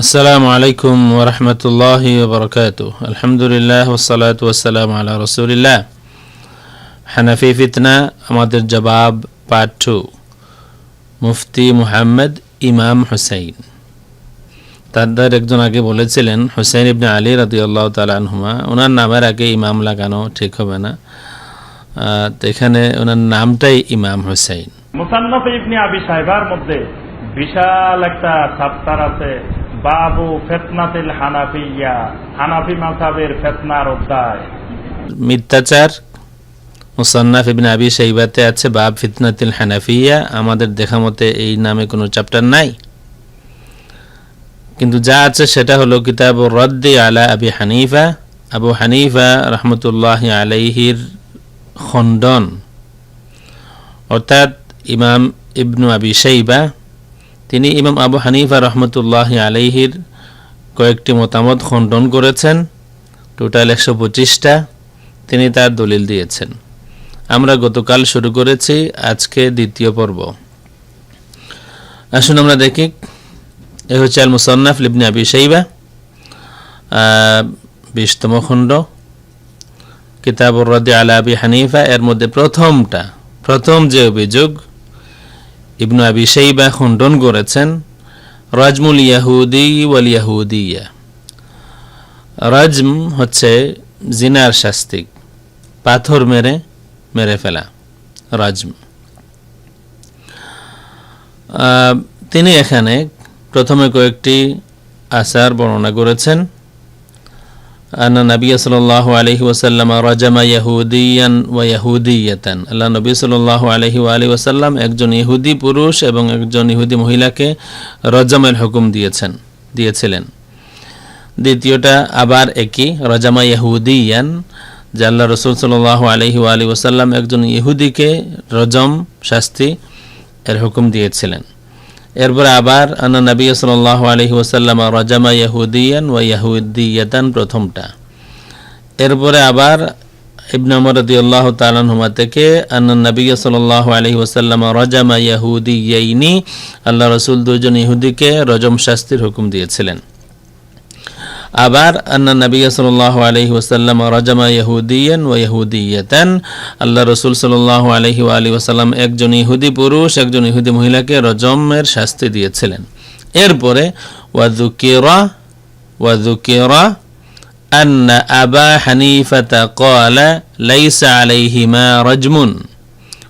আসসালামু আলাইকুম ওরহমতুল্লাহ বরকাত আলহামদুলিল্লাহ ওসালাত ওসালাম আল্লাহ রসুলিল্লাহ হানাফি ফিতনা আমাদের জবাব পার্ট মুফতি মুহাম্মদ ইমাম হুসাইন তাদের একজন আগে বলেছিলেন হুসাইন ইবনে আলী রাদি আল্লাহ তালহুমা ওনার নামের আগে ইমাম লাগানো ঠিক হবে না তো এখানে ওনার নামটাই ইমাম হুসাইন মুসান্নফ ইবনে আবি সাহেবার মধ্যে বিশাল একটা সাপ্তার আছে বাবু ফেতনাতিল হানাফিয়া, হানাফি মাসাবের ফেতনার অধ্যায়। মিথ্যাচার, মুসান্নাফ ইবনে আবি শাইবাতে আছে, বাব ফিতনাতিল হানাফিয়া, আমাদের দেখা মতে এই নামে কোনো চ্যাপ্টার নাই। কিন্তু যা আছে সেটা হলো কিতাব রদ্দি আলা আবি হানিফা। আবু হানিফা রহমতুল্লাহ আলাইহির খণ্ডন। অর্থাৎ ইমাম ইবনু আবি শাইবা তিনি ইমাম আবু হানিফা রহমতুল্লাহ আলাইহির কয়েকটি মতামত খণ্ডন করেছেন। টোটাল একশো পঁচিশটা তিনি তার দলিল দিয়েছেন। আমরা গতকাল শুরু করেছি আজকে দ্বিতীয় পর্ব। আসুন আমরা দেখি। এ হচ্ছে আল মুসন্নাফ লিবনে আবি আহ, বিশতম খণ্ড। কিতাব রদে আলা আবি হানিফা এর মধ্যে প্রথমটা প্রথম যে অভিযোগ ইবনু আবি শাইবা খণ্ডন করেছেন, রাজমুল ইয়াহুদি ওয়াল ইয়াহুদিয়া। রাজম হচ্ছে জিনার শাস্তি, পাথর মেরে মেরে ফেলা, রাজম। তিনি এখানে প্রথমে কয়েকটি আসার বর্ণনা করেছেন। আন্না নবী সাল্লাহ আলহি ওসাল্লাম রাজামা ইয়াহুদিয়ান ওয়া ইয়াহুদিয়াতান। আল্লাহ নবী সাল্লাহ আলহি আলি ওসাল্লাম একজন ইহুদি পুরুষ এবং একজন ইহুদি মহিলাকে রজামের হুকুম দিয়েছেন, দিয়েছিলেন। দ্বিতীয়টা আবার একই, রজামা ইয়াহুদিয়ান, যে আল্লাহ রসুল সাল্লাহ আলহি আলী ওসাল্লাম একজন ইহুদিকে রজম শাস্তি এর হুকুম দিয়েছিলেন। এরপরে আবার আনা নবী সাল্লাহ আলহি ওসাল্লাম রজামা ইয়াহুদিয়ান ওয়া ইয়াহুদ্দিয়ান প্রথমটা। এরপরে আবার ইবনে আল্লাহ রাদিয়াল্লাহু তাআলা হুমা থেকে আন্না নবী সাল্লাল্লাহু আলহি ওসাল্লাম রজামা ইয়াহুদিয়াইনি, আল্লাহ রসুল দুজন ইহুদিকে রজম শাস্তির হুকুম দিয়েছিলেন। আবার আন্না নবী সাল্লাল্লাহু আলাইহি ওয়াসাল্লাম রাজামা ইয়াহুদিয়ান ওয়া ইয়াহুদিয়াতান আল্লাহ রাসূল সাল্লাল্লাহু আলাইহি ওয়া আলিহি ওয়াসাল্লাম একজন ইহুদি পুরুষ একজন ইহুদি মহিলাকে রজমের শাস্তি দিয়েছিলেন এরপরে ওয়াযুকিরা ওয়াযুকিরা أن أبا حنيفة قال ليس عليهما رجم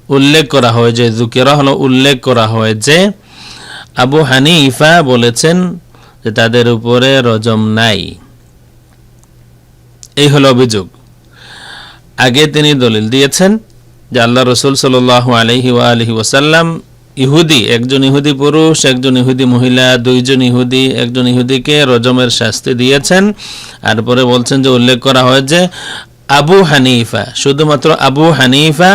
উল্লেখ করা হয় যে জুকিরা হলো উল্লেখ করা হয় যে আবু হানিফা বলেছেন যে তাদের উপরে রজম নাই। এই হলো অভিযোগ। আগে তিনি দলিল দিয়েছেন যে আল্লাহ রসুল সাল আলহি আলহি ওসাল্লাম ইহুদি, একজন ইহুদি পুরুষ, একজন ইহুদি মহিলা, দুইজন ইহুদি, একজন ইহুদিকে রজমের শাস্তি দিয়েছেন। আর পরে বলছেন যে উল্লেখ করা হয় যে আবু হানিফা, শুধুমাত্র আবু হানিফা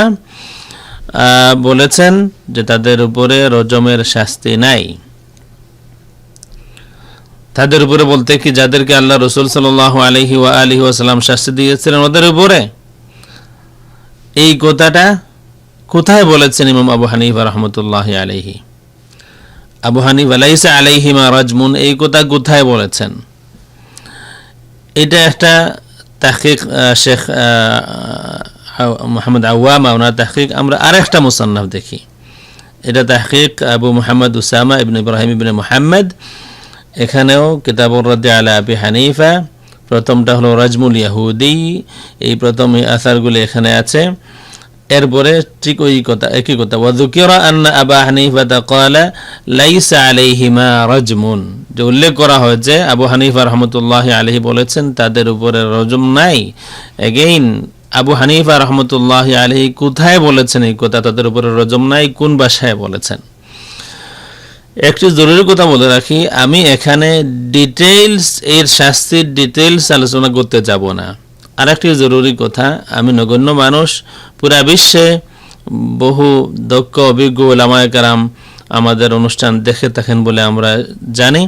বলেছেন যে তাদের উপরে রজমের শাস্তি নাই। তাদের উপরে বলতে কি, যাদেরকে আল্লাহ রসুল সাল আলহি ওয়া আলহি ওয়াসাল্লাম শাস্তি দিয়েছিলেন, ওদের উপরে? এই কথাটা কোথায় বলেছেন ইমাম আবু হানিফা রহমতুল্লাহ আলহি আবু হানিফ আলাইসা আলাইহিমা রাজমুন, এই কথা কোথায় বলেছেন? এটা একটা তাহকিক শেখ মোহাম্মদ আওয়ামা, ওনার তাহকিক। আমরা আরেকটা মুসান্নাফ দেখি। এটা তাহকিক আবু মোহাম্মদ উসামা ইবনে ইব্রাহিম ইবনে মোহাম্মদ। এখানেও কিতাবুর রদ্দে আবি হানিফা, প্রথমটা হলো রাজমুল ইয়াহুদি, এই প্রথম আসারগুলি এখানে আছে। এরপরে ঠিক ওই কথা, একই কথা ওয়াযুকিরা আন্না আবা হানিফা তা ক্বালা, লাইসা আলাইহিমা রাজমুন। যে উল্লেখ করা হয় যে আবু হানিফা রহমতুল্লাহ আলাইহি বলেছেন, তাদের উপরে রজম নাই। এগেইন আবু হানিফা রহমতুল্লাহ আলাইহি কোথায় বলেছেন এই কথা? তাদের উপরে রজম নাই, কোন ভাষায় বলেছেন? একটি জরুরি কথা বলে রাখি, আমি এখানে ডিটেইলস এর শাস্তির ডিটেইলস আলোচনা করতে যাব না। আর একটি জরুরি কথা, আমি নগণ্য মানুষ, পুরা বিশ্বে বহু দক্ষ, অভিজ্ঞ ওলামায় কারাম আমাদের অনুষ্ঠান দেখে থাকেন বলে আমরা জানি।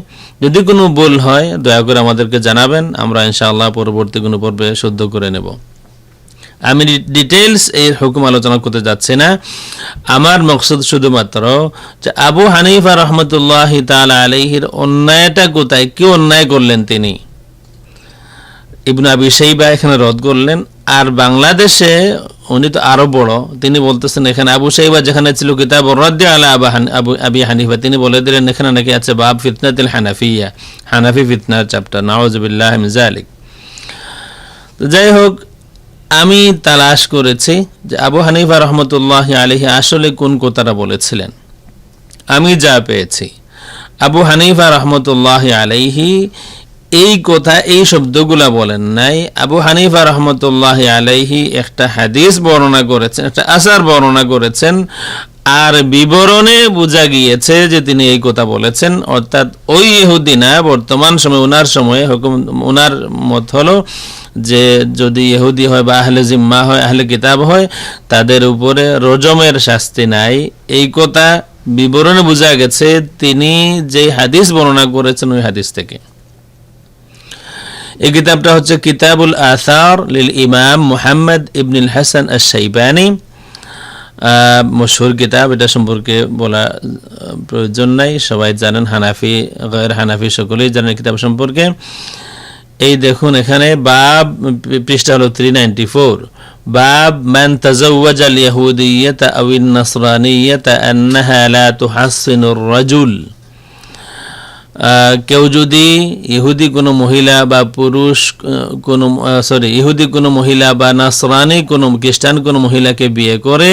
যদি কোনো ভুল হয়, দয়া করে আমাদেরকে জানাবেন, আমরা ইনশাআল্লাহ পরবর্তী কোনো পর্বে শুদ্ধ করে নেব। আমি ডিটেলস এই হুকুম আলোচনা করতে যাচ্ছি না। আমার মকসদ শুধুমাত্র যে আবু হানিফা রহমতুল্লাহ তাল আলহির অন্যায়টা কোথায়, কি অন্যায় করলেন তিনি? ইবনু আবি সাইবা এখানে রদ করলেন, আর বাংলাদেশে উনি তো আরও বড়, তিনি বলতেছেন এখানে আবু সাইবা যেখানে ছিল কিতাব রদ্দ আলা আবা আবু আবি হানিফা, তিনি বলে দিলেন এখানে নাকি আছে বাব ফিতনাতিল হানাফিয়া, হানাফি ফিতনার চ্যাপ্টার নাওজবিল্লাহ জালিক তো যাই হোক আমি তালাশ করেছি যে আবু হানিফা রহমতুল্লাহ আলহি আসলে কোন কথাটা বলেছিলেন। আমি যা পেয়েছি। আবু হানিফা রহমতুল্লাহ আলহি এই কথা, এই শব্দগুলা বলেন নাই। আবু হানিফা রহমতুল্লাহ আলাইহি একটা হাদিস বর্ণনা করেছেন, একটা আসার বর্ণনা করেছেন। আর বিবরণে বোঝা গিয়েছে যে তিনি এই কথা বলেছেন। অর্থাৎ ওই ইহুদি না বর্তমান সময় ওনার সময়ে হুকুম ওনার মত হলো যে যদি ইহুদি হয় বা আহলে জিম্মা হয় আহলে কিতাব হয় তাদের উপরে রজমের শাস্তি নাই। এই কথা বিবরণে বোঝা গেছে তিনি যে হাদিস বর্ণনা করেছেন ওই হাদিস থেকে। এই কিতাবটা হচ্ছে কিতাবুল আসার লিল ইমাম মুহাম্মদ ইবনুল হাসান আশ-শাইবানি। আহ, মশহুর কিতাব, এটা সম্পর্কে বলা প্রয়োজন নাই। সবাই জানেন হানাফি গैर হানাফি সকলেই জানেন কিতাব সম্পর্কে। এই দেখুন এখানে, বাব, পৃষ্ঠা হলো থ্রি নাইনটি ফোর বাব, মান তাজাওয়াজ আল أو আও আন لا লা তুহাসসিনুর রাজুল কেউ যদি ইহুদি কোনো মহিলা বা পুরুষ কোনো সরি ইহুদি কোনো মহিলা বা নাসরানি কোনো, খ্রিস্টান কোনো মহিলাকে বিয়ে করে,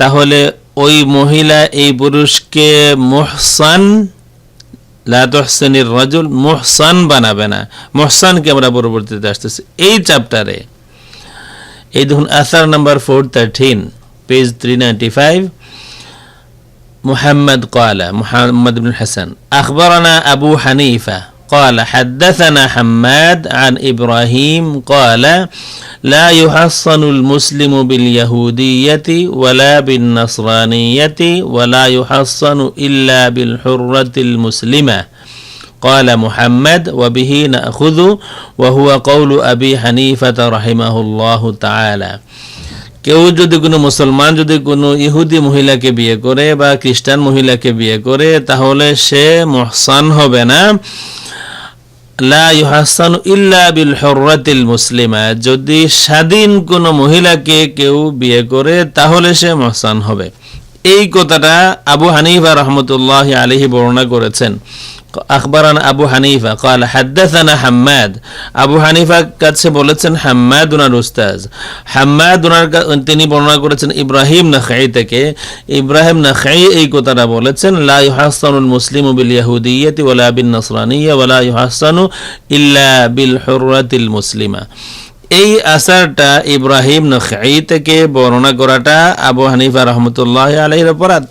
তাহলে ওই মহিলা, এই পুরুষকে মোহসান, লা তুহসিনির রাজুল মোহসান বানাবে না। মোহসানকে আমরা পরবর্তীতে আসতেছি। এই চ্যাপ্টারে এই দেখুন আসার number four thirteen page three ninety five محمد قال محمد بن الحسن أخبرنا أبو حنيفة قال حدثنا حماد عن إبراهيم قال لا يحصن المسلم باليهودية ولا بالنصرانية ولا يحصن إلا بالحرة المسلمة. قال محمد وبه نأخذ وهو قول أبي حنيفة رحمه الله تعالى. কেউ যদি কোনো মুসলমান, যদি কোনো ইহুদি মহিলাকে বিয়ে করে বা খ্রিস্টান মহিলাকে বিয়ে করে, তাহলে সে মহসান হবে না। যদি স্বাধীন কোনো মহিলাকে কেউ বিয়ে করে, তাহলে সে মহসান হবে। এই কথাটা আবু হানিফা রহমতুল্লাহ আলহি বর্ণনা করেছেন। আখবরান আবু হানিফা قال حدثنا حماد আবু হানিফা কাছে বলেছেন হাম্মাদ উনার উস্তাজ হাম্মাদ উনার কা- তিনি বর্ণনা করেছেন ইব্রাহিম নাখাই থেকে ইব্রাহিম নাখাই এই কথাটা বলেছেন লা ইউহাসানুল মুসলিমু বিল ইয়াহুদিyyati ওয়ালা বিন নাসরানিয়্যা ওয়ালা ইউহাসানু ইল্লা বিল হুররাতিল মুসলিমা এই আসারটা ইব্রাহিম নখাই থেকে বর্ণনা করাটা আবু হানিফা রহমতুল্লাহ আলাইহির অপরাধ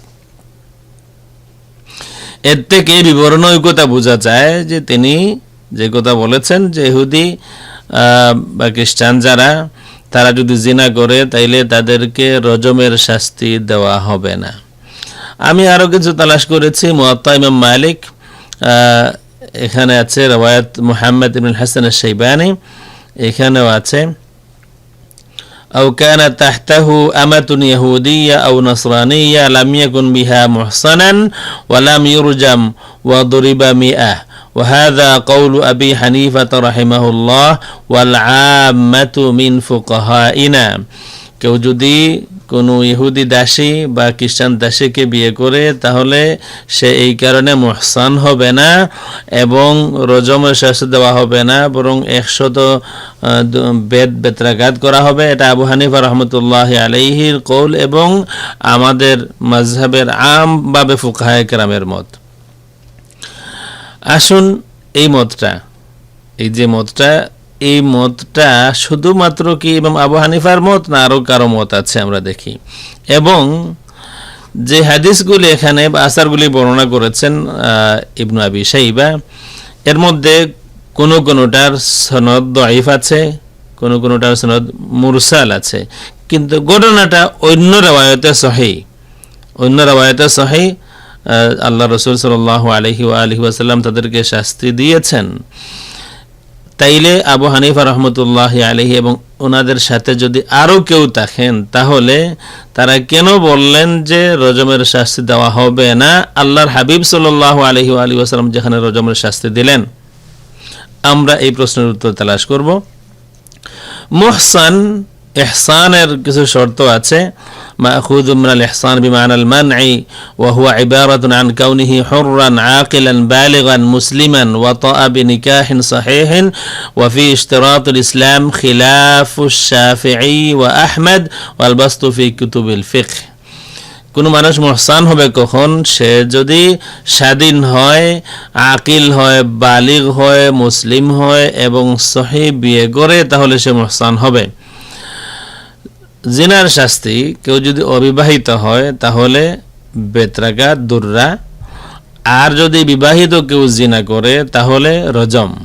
এর থেকে বিবরণ কথা বোঝা যায় যে তিনি যে কথা বলেছেন যে ইহুদি বা খ্রিস্টান যারা, তারা যদি জিনা করে, তাইলে তাদেরকে রজমের শাস্তি দেওয়া হবে না। আমি আরও কিছু তালাশ করেছি, মুয়াত্তা ইমাম মালিক এখানে আছে, রওয়ায়াত মুহাম্মদ ইবনুল হাসান শাইবানি এখানেও আছে। أو كان تحته أمة يهودية أو نصرانية لم يكن بها محصنا ولم يرجم وضرب مئة وهذا قول أبي حنيفة رحمه الله والعامة من فقهائنا কেউ যদি কোনো ইহুদি দাসী বা খ্রিস্টান দাসীকে বিয়ে করে, তাহলে সে এই কারণে মহসান হবে না এবং রজমের শাস্তি দেওয়া হবে না, বরং একশত বেদ বেত্রাঘাত করা হবে। এটা আবু হানিফা রহমতুল্লাহ আলাইহির কৌল এবং আমাদের মাঝহাবের আমভাবে ফুকাহায় কেরামের মত। আসুন এই মতটা, এই যে মতটা এই মতটা শুধুমাত্র কি এবং আবু হানিফার মত না আরও কারও মত আছে আমরা দেখি। এবং যে হাদিসগুলি এখানে আসারগুলি বর্ণনা করেছেন ইবনু আবি সাইবা এর মধ্যে কোনো কোনোটার সনদ দইফ আছে, কোনো কোনোটার সনদ মুরসাল আছে। কিন্তু ঘটনাটা অন্য রেওয়ায়তে সহি। অন্য রেওয়ায়তে সহি আল্লাহ রসুল সাল আলহি আলহি ওয়াসাল্লাম তাদেরকে শাস্তি দিয়েছেন। তাইলে আবু হানিফা রহমতুল্লাহ আলহি এবং ওনাদের সাথে যদি আরও কেউ থাকেন, তাহলে তারা কেন বললেন যে রজমের শাস্তি দেওয়া হবে না? আল্লাহর হাবিব সাল্লাহ আলহি আলী আসালাম যেখানে রজমের শাস্তি দিলেন। আমরা এই প্রশ্নের উত্তর তালাশ করব। মুহসান ইহসানের কিছু শর্ত আছে مأخوذ من الإحسان بمعنى المنع وهو عبارة عن كونه حرا عاقلا بالغا مسلما وطأ بنكاح صحيح وفي اشتراط الإسلام خلاف الشافعي وأحمد والبسط في كتب الفقه কোনো মানুষ মহসান হবে কখন সে যদি স্বাধীন হয় আকিল হয় বালিগ হয় মুসলিম হয় এবং সহি বিয়ে করে তাহলে সে মহসান হবে জিনার শাস্তি, কেউ যদি অবিবাহিত হয়, তাহলে বেতরাগা, দুর্রা। আর যদি বিবাহিত কেউ জিনা করে, তাহলে রজম।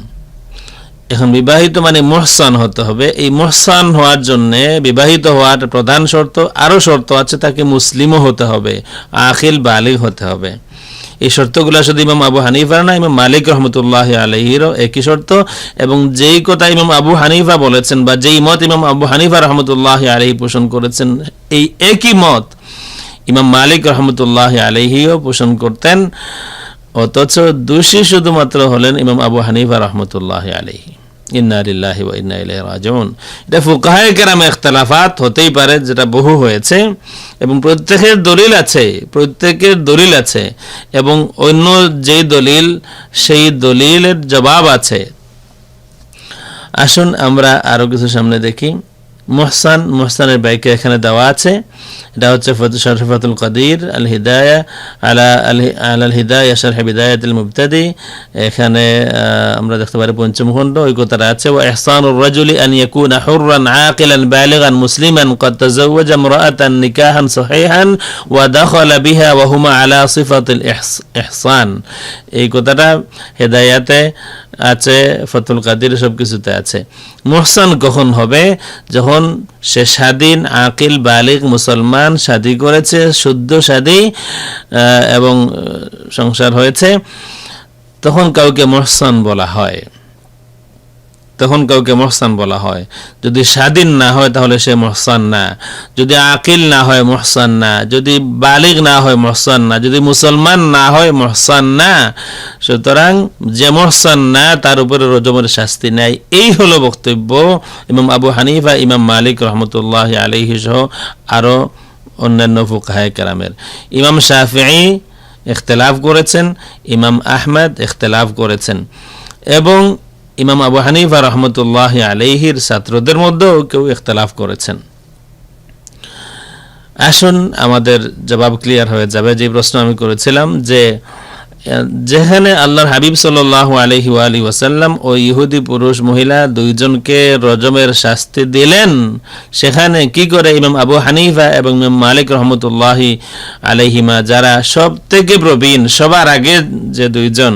এখন বিবাহিত মানে মহসান হতে হবে। এই মহসান হওয়ার জন্য বিবাহিত হওয়ার প্রধান শর্ত, আরও শর্ত আছে, তাকে মুসলিমও হতে হবে, আখিল বালিগ হতে হবে। এই শর্তগুলো শুধু ইমাম আবু হানিফার না, ইমাম মালিক রহমতুল্লাহ আলহিরও একই শর্ত এবং যেই কথা ইমাম আবু হানিফা বলেছেন বা যেই মত ইমাম আবু হানিফা রহমতুল্লাহ আলহি পোষণ করেছেন, এই একই মত ইমাম মালিক রহমতুল্লাহ আলহিও পোষণ করতেন। অথচ দোষী শুধুমাত্র হলেন ইমাম আবু হানিফা রহমতুল্লাহ আলহি ইন্না লিল্লাহি ওয়া ইন্না এটা ফুকাহায়ে কেরামে ইখতিলাফাত হতেই পারে, যেটা বহু হয়েছে, এবং প্রত্যেকের দলিল আছে, প্রত্যেকের দলিল আছে, এবং অন্য যে দলিল, সেই দলিলের জবাব আছে। আসুন আমরা আরও কিছু সামনে দেখি। মোহসান মোহসানের ব্যাখ্যা এখানে দেওয়া আছে এটা হচ্ছে শরফাতুল কদির আল হিদায়া আলা আল হিদায়া শরহ বিদায়াতুল মুবতাদি এখানে আমরা দেখতে পারি পঞ্চম খণ্ড ওই কথাটা আছে ওয়া ইহসানুর রাজুলি আন ইয়াকুনা হুররান আকিলান বালিগান মুসলিমান قد تزوج امرأة نكاحا صحيحا ودخل بها وهما على صفة الإحسان এই কথাটা হেদায়াতে আছে, ফতুল কাদির সব কিছুতে আছে। মোহসান কখন হবে? যখন সে স্বাধীন, আকিল বালিক মুসলমান শাদি করেছে, শুদ্ধ শাদি এবং সংসার হয়েছে, তখন কাউকে মোহসান বলা হয়। তখন কাউকে মহসান বলা হয়। যদি স্বাধীন না হয় তাহলে সে মহসান না। যদি আকিল না হয় মহসান না। যদি বালিগ না হয় মহসান না। যদি মুসলমান না হয় মহসান না। সুতরাং যে মহসান না, তার উপরে রজমের শাস্তি নেয় এই হলো বক্তব্য ইমাম আবু হানিফা, ইমাম মালিক রহমতুল্লাহ আলহি সহ আরও অন্যান্য ফুকাহায় কেরামের। ইমাম শাফি ইখতলাফ করেছেন, ইমাম আহমেদ ইখতলাফ করেছেন। এবং ইমাম আবু হানিফা রহমতুল্লাহ আলহির ছাত্রদের মধ্যেও কেউ ইখতলাফ করেছেন। আসুন, আমাদের জবাব ক্লিয়ার হয়ে যাবে। যে প্রশ্ন আমি করেছিলাম যে, যেখানে আল্লাহর হাবিব সাল্লাহ আলহি আলী ওয়াসাল্লাম ও ইহুদি পুরুষ মহিলা দুইজনকে রজমের শাস্তি দিলেন, সেখানে কি করে ইমাম আবু হানিফা এবং ইমাম মালিক রহমতুল্লাহি আলহিমা যারা সব থেকে প্রবীণ, সবার আগে যে দুইজন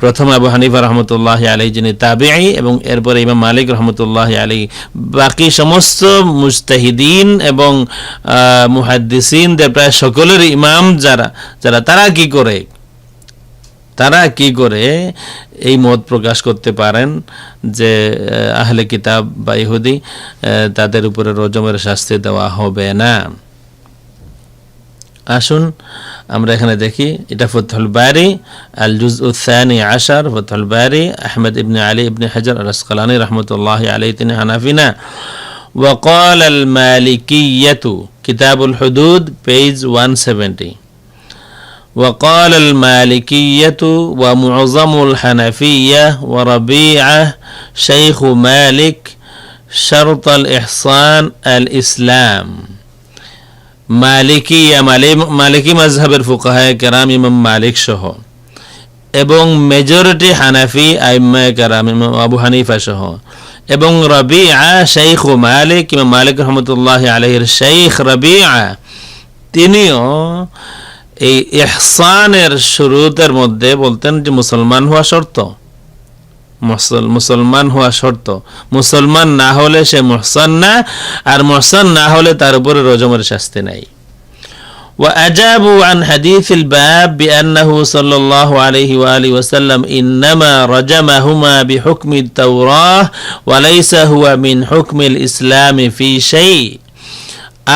প্রথম আবু হানিফা রহমতুল্লাহ আলী যিনি তাবেই এবং এরপরে ইমাম মালিক রহমতুল্লাহ আলী বাকি সমস্ত মুস্তাহিদিন এবং মুহাদ্দিসিনদের প্রায় সকলের ইমাম যারা যারা তারা কি করে? তারা কি করে এই মত প্রকাশ করতে পারেন যে আহলে কিতাব বা ইহুদি তাদের উপরে রজমের শাস্তি দেওয়া হবে না। আসুন আমরা এখানে দেখি এটা ফতুল বারি আল জুজ উসানি আশার ফতুল বারি আহমেদ ইবনে আলী ইবনে হাজার রসকালানি রহমতুল্লাহ আলী তিনি হানাফিনা وقال المالكية كتاب الحدود page 170 وقال المالكية ومعظم الحنفية وربيعة شيخ مالك شرط الإحصان الإسلام মালিকিয়া মালিকি মাজহাবের ফুকাহায় কেরাম ইমাম মালিক সহ। এবং মেজরিটি হানাফি আইম্মা কেরাম ইমাম আবু হানিফা সহ। এবং রবিআ শেখ মালিক, ইমাম মালিক রহমতুল্লাহ আলহির শেখ রবিআ, তিনিও এই ইহসানের শুরুতের মধ্যে বলতেন যে মুসলমান হওয়া শর্ত। মুসলমান হওয়া শর্ত মুসলমান না হলে সে মহসান না আর মহসান না হলে তার উপরে রজমের শাস্তি নাই وأجابوا عن حديث الباب بأنه صلى الله عليه وآله وسلم إنما رجمهما بحكم التوراة وليس هو من حكم الإسلام في شيء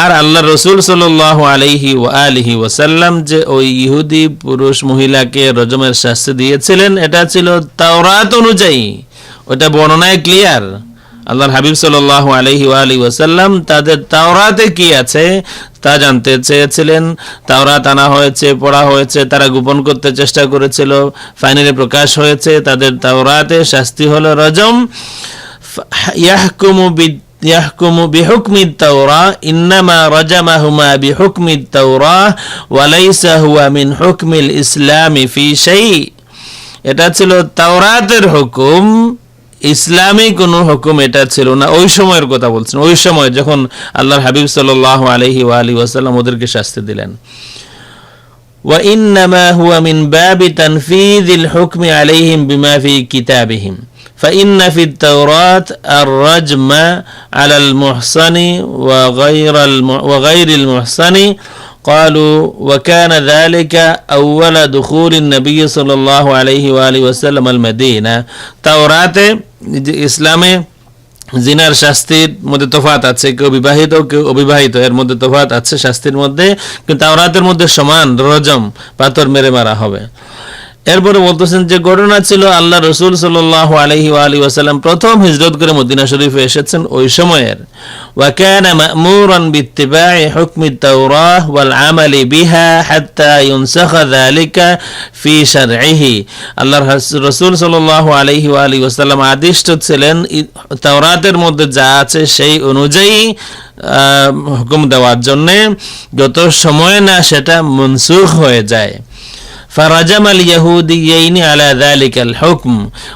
আর আল্লাহ রসুল সাল্লাহ আলহি ও আলহি ওসাল্লাম যে ওই ইহুদি পুরুষ মহিলাকে রজমের শাস্তি দিয়েছিলেন, এটা ছিল তাওরাত অনুযায়ী। ওটা বর্ণনায় ক্লিয়ার আল্লাহর হাবিব সাল্লাহ আলহি আলহি ওসাল্লাম তাদের তাওরাতে কি আছে তা জানতে চেয়েছিলেন। তাওরাত আনা হয়েছে, পড়া হয়েছে, তারা গোপন করতে চেষ্টা করেছিল, ফাইনালে প্রকাশ হয়েছে, তাদের তাওরাতে শাস্তি হলো রজম। ইয়াহকুমু বিদ يحكم بحكم التوراة إنما رجمهما بحكم التوراة وليس هو من حكم الإسلام في شيء এটা ছিল তাওরাতের হুকুম ইসলামী কোনো হুকুম এটা ছিল না ওই সময়ের কথা বলছেন ওই সময় যখন আল্লাহর হাবিব সাল্লাহ আলহি আলী ওয়াসাল্লাম ওদেরকে শাস্তি দিলেন وإنما هو من باب تنفيذ الحكم عليهم بما في كتابهم فإن في التوراة الرجم على المحصن وغير الم... وغير المحصن قالوا وكان ذلك أول دخول النبي صلى الله عليه وآله وسلم المدينة توراة إسلامي জিনার শাস্তির মধ্যে তফাত আছে কেউ বিবাহিত কেউ অবিবাহিত এর মধ্যে তফাত আছে শাস্তির মধ্যে কিন্তু তাওরাতের মধ্যে সমান রজম পাথর মেরে মারা হবে এরপরে বলতেছেন যে ঘটনা ছিল আল্লাহ রসুল সাল আলহি আলী ওয়াসাল্লাম প্রথম হিজরত করে মদিনা শরীফে এসেছেন ওই সময়ের وكان مأمورا باتباع حكم التوراة والعمل بها حتى ينسخ ذلك في شرعه আল্লাহ রসুল সাল আলহি আলী ওয়াসাল্লাম আদিষ্ট ছিলেন তাওরাতের মধ্যে যা আছে সেই অনুযায়ী হুকুম দেওয়ার জন্যে যত সময় না সেটা মনসুখ হয়ে যায় ফারাজাম আল ইয়াহুদিয়াইনি আলা যালিকাল হুকম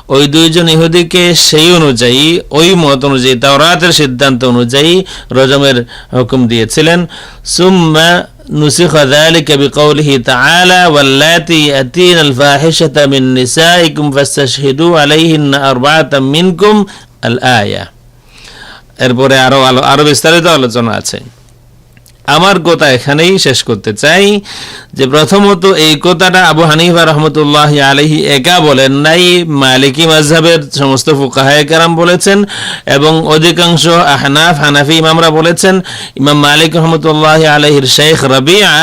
ওই দুইজন ইহুদিকে সেই অনুযায়ী ওই মত অনুযায়ী তাওরাতের সিদ্ধান্ত অনুযায়ী রজমের হুকুম দিয়েছিলেন সুম্মা نسخ ذلك بقوله تعالى واللاتي يأتين الفاحشة من نسائكم فاستشهدوا عليهن أربعة منكم الآية এরপরে আরো আরো বিস্তারিত আলোচনা আছে আমার কথা এখানেই শেষ করতে চাই, যে প্রথমত এই কথাটা আবু হানিফা রহমতুল্লাহ আলহি একা বলেন নাই, মালিকি মাজহাবের সমস্ত ফুকাহায় কারাম বলেছেন, এবং অধিকাংশ আহনাফ হানাফি ইমামরা বলেছেন, ইমাম মালিক রহমতুল্লাহ আলহির শেখ রবিয়া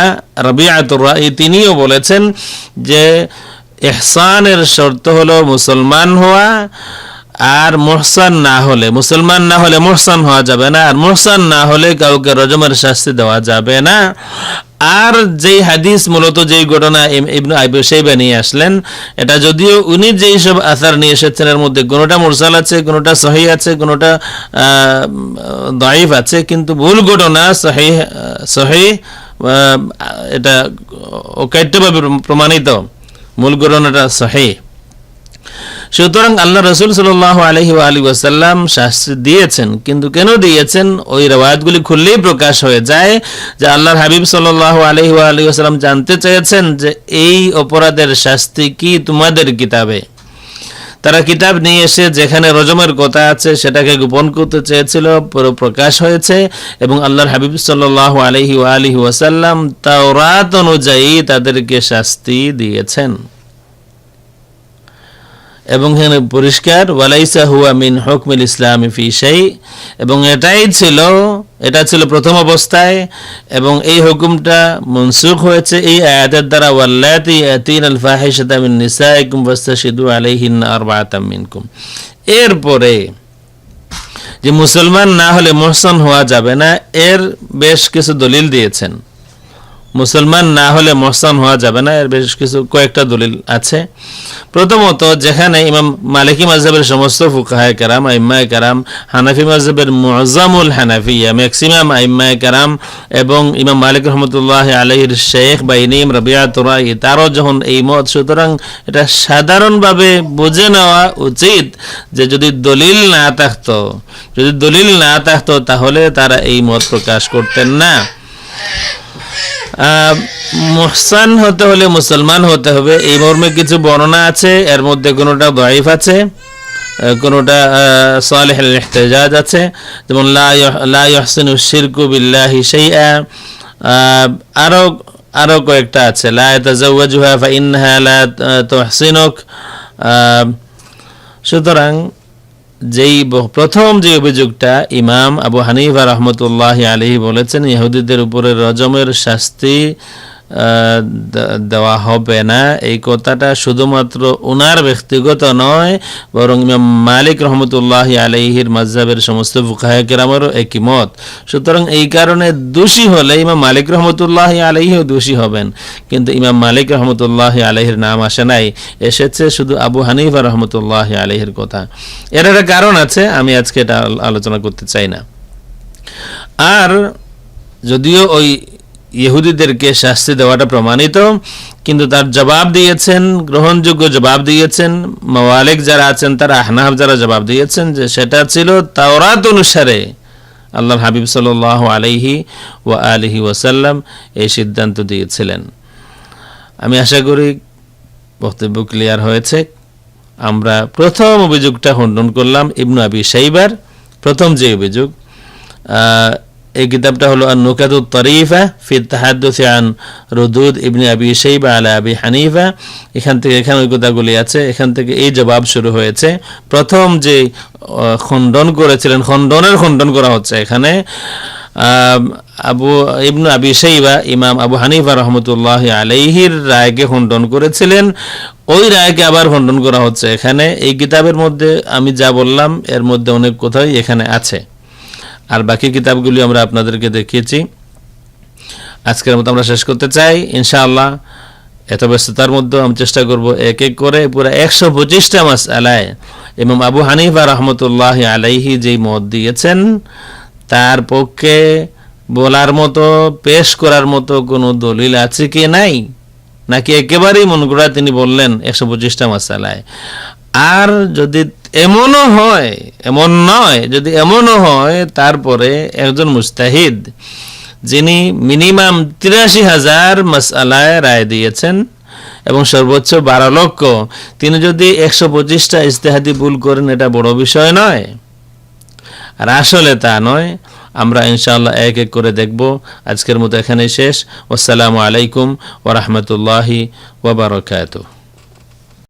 রবিয়াতুর তিনিও বলেছেন যে এহসানের শর্ত হলো মুসলমান হওয়া আর মোহসান না হলে, মুসলমান না হলে মোহসান হওয়া যাবে না, আর মোহসান না হলে কাউকে রজমের শাস্তি দেওয়া যাবে না। আর যেই হাদিস মূলত যেই ঘটনা ইবনু আইবু সাইবা নিয়ে আসলেন, এটা যদিও উনি যেই সব আসার নিয়ে এসেছেন, এর মধ্যে কোনোটা মুরসাল আছে, কোনোটা সহি আছে, কোনোটা দাইফ আছে, কিন্তু ভুল ঘটনা সহি সহি এটা অকাট্যভাবে প্রমাণিত। মূল ঘটনাটা সহি সুতরাং আল্লাহ রসুল সাল আলহি আলী ওয়াসাল্লাম শাস্তি দিয়েছেন। কিন্তু কেন দিয়েছেন? ওই রেওয়ায়তগুলি খুললেই প্রকাশ হয়ে যায় যে আল্লাহর হাবিব সাল আলহি আলী ওয়াসাল্লাম জানতে চেয়েছেন যে এই অপরাধের শাস্তি কি তোমাদের কিতাবে? তারা কিতাব নিয়ে এসে যেখানে রজমের কথা আছে সেটাকে গোপন করতে চেয়েছিল, পুরো প্রকাশ হয়েছে এবং আল্লাহর হাবিব সাল্লাহ আলহি আলহি ওয়াসাল্লাম তাওরাত অনুযায়ী তাদেরকে শাস্তি দিয়েছেন। এবং এখানে পরিষ্কার, ওয়ালাইসা হুয়া মিন হকমিল ইসলাম ফি সেই এবং এটাই ছিল, এটা ছিল প্রথম অবস্থায়, এবং এই হুকুমটা মনসুখ হয়েছে এই আয়াতের দ্বারা, ওয়াল্লাতি আতিন আল ফাহিশাতা মিন নিসাইকুম ওয়াস্তাশিদু আলাইহিন আরবাআতাম মিনকুম। এরপরে, যে মুসলমান না হলে মোহসন হওয়া যাবে না, এর বেশ কিছু দলিল দিয়েছেন। মুসলমান না হলে মহসান হওয়া যাবে না, এর বেশ কিছু কয়েকটা দলিল আছে। প্রথমত, যেখানে ইমাম মালিকি মাজহাবের সমস্ত ফুকাহায় কারাম, আইম্মায় কারাম, হানাফি মাজহাবের মুজামুল হানাফিয়া, ম্যাক্সিমাম আইম্মায় কারাম এবং ইমাম মালিক রহমতুল্লাহ আলহির শেখ বা ইনিম রবিয়া তোরাই তারও যখন এই মত, সুতরাং এটা সাধারণভাবে বুঝে নেওয়া উচিত যে যদি দলিল না থাকতো, যদি দলিল না থাকতো তাহলে তারা এই মত প্রকাশ করতেন না। মুহসান হতে হলে মুসলমান হতে হবে। এই মর্মে কিছু বর্ণনা আছে, এর মধ্যে কোনোটা দাইফ আছে কোনোটা সালেহ ইহতেজাজ আছে, যেমন লা ইহসিনু শিরকু আরও আরও কয়েকটা আছে। লা তাজাওয়াজুহা ফাইন্নাহা লা তুহসিনুক সুতরাং যেই প্রথম যে অভিযোগটা ইমাম আবু হানিফা রহমতুল্লাহ আলহী বলেছেন ইহুদিদের উপরে রজমের শাস্তি দেওয়া হবে না। এই কথাটা শুধুমাত্র উনার ব্যক্তিগত নয়, বরং মালিক রহমতুল্লাহ আলহির মাঝহাবের সমস্ত ফুকাহাকেরামেরও একই মত সুতরাং এই কারণে দোষী হলে ইমাম মালিক রহমতুল্লাহ আলহিও দোষী হবেন। কিন্তু ইমাম মালিক রহমতুল্লাহ আলহির নাম আসে নাই, এসেছে শুধু আবু হানিফা রহমতুল্লাহ আলহির কথা। এর একটা কারণ আছে, আমি আজকে এটা আলোচনা করতে চাই না। আর যদিও ওই ইহুদিদেরকে শাস্তি দেওয়াটা প্রমাণিত, কিন্তু তার জবাব দিয়েছেন, গ্রহণযোগ্য জবাব দিয়েছেন, মাওয়ালিক যারা আছেন, তারা আহনাফ যারা জবাব দিয়েছেন যে সেটা ছিল তাওরাত অনুসারে। আল্লাহ হাবিব সাল আলাইহি ও আলিহি ওয়াসাল্লাম এই সিদ্ধান্ত দিয়েছিলেন। আমি আশা করি বক্তব্য ক্লিয়ার হয়েছে। আমরা প্রথম অভিযোগটা খণ্ডন করলাম ইবনু আবি সাইবার প্রথম যে অভিযোগ এই কিতাবটা হলো আন নুকাতু তরিফা ফি তাহাদ্দুসি আন রুদুদ ইবনে আবি শাইবা আলা আবি হানিফা। এখান থেকে এখানে ওই কথাগুলি আছে। এখান থেকে এই জবাব শুরু হয়েছে। প্রথম যে খণ্ডন করেছিলেন, খণ্ডনের খণ্ডন করা হচ্ছে এখানে। আবু, ইবনু আবি শাইবা, ইমাম আবু হানিফা রহমতুল্লাহ আলাইহির রায়কে খণ্ডন করেছিলেন। ওই রায়কে আবার খণ্ডন করা হচ্ছে এখানে। এই কিতাবের মধ্যে আমি যা বললাম, এর মধ্যে অনেক কথাই এখানে আছে। আর বাকি কিতাবগুলি আমরা আপনাদেরকে দেখিয়েছি। আজকের মতো আমরা শেষ করতে চাই। ইনশাআল্লাহ, এত ব্যস্ততার মধ্যে আমি চেষ্টা করব এক এক করে পুরো একশো পঁচিশটা মাস আলায় এবং আবু হানিফা রহমতুল্লাহ আলাইহি যেই মত দিয়েছেন, তার পক্ষে বলার মতো, পেশ করার মতো কোনো দলিল আছে কি নাই? নাকি একেবারেই মন তিনি বললেন একশো পঁচিশটা মাসালায় আর যদি এমনও হয়, এমন নয়, যদি এমনও হয়, তারপরে একজন মুস্তাহিদ, যিনি মিনিমাম তিরাশি হাজার মাসালায় রায় দিয়েছেন এবং সর্বোচ্চ বারো লক্ষ, তিনি যদি একশো পঁচিশটা ইস্তেহাদি ভুল করেন, এটা বড় বিষয় নয়। আর আসলে তা নয়। আমরা ইনশাআল্লাহ এক এক করে দেখব। আজকের মতো এখানেই শেষ। আসসালামু আলাইকুম ওরহমতুল্লাহি ওবরাকাতুহ